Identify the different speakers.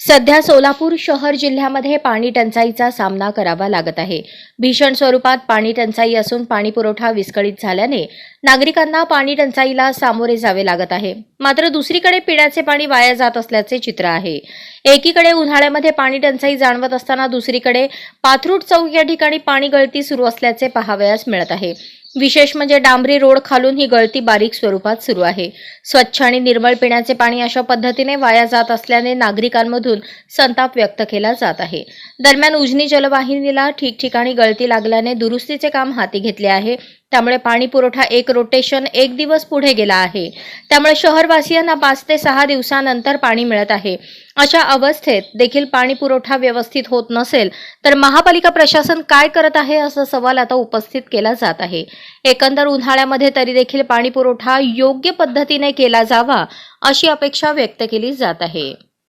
Speaker 1: सध्या सोलापूर शहर जिल्ह्यामध्ये पाणी टंचाईचा सामना करावा लागत आहे. भीषण स्वरूपात पाणी टंचाई असून पाणी पुरवठा विस्कळीत झाल्याने नागरिकांना पाणी टंचाईला सामोरे जावे लागत आहे. मात्र दुसरीकडे पिण्याचे पाणी वाया जात असल्याचे चित्र आहे. एकीकडे उन्हाळ्यामध्ये पाणी टंचाई जाणवत असताना दुसरीकडे पाथरूट चौक या ठिकाणी पाणी गळती सुरू असल्याचे पाहावयास मिळत आहे. विशेष म्हणजे डांबरी रोड खालून ही गळती बारीक स्वरूपात सुरू आहे. स्वच्छ आणि निर्मळ पिण्याचे पाणी अशा पद्धतीने वाया जात असल्याने नागरिकांमधून संताप व्यक्त केला जात आहे. दरम्यान उजनी जलवाहिनीला ठिकठिकाणी गळती लागल्याने दुरुस्तीचे काम हाती घेतले आहे. त्यामुळे पाणी पुरवठा एक रोटेशन एक दिवस पुढे गेला आहे. त्यामुळे शहरवासियांना पाच ते सहा दिवसानंतर पाणी मिळत आहे. अशा अवस्थेत देखील पाणी पुरवठा व्यवस्थित होत नसेल तर महापालिका प्रशासन काय करत आहे असा सवाल आता उपस्थित केला जात आहे. एकंदर उन्हाळ्यामध्ये तरी देखील पाणी पुरवठा योग्य पद्धतीने केला जावा अशी अपेक्षा व्यक्त केली जात आहे.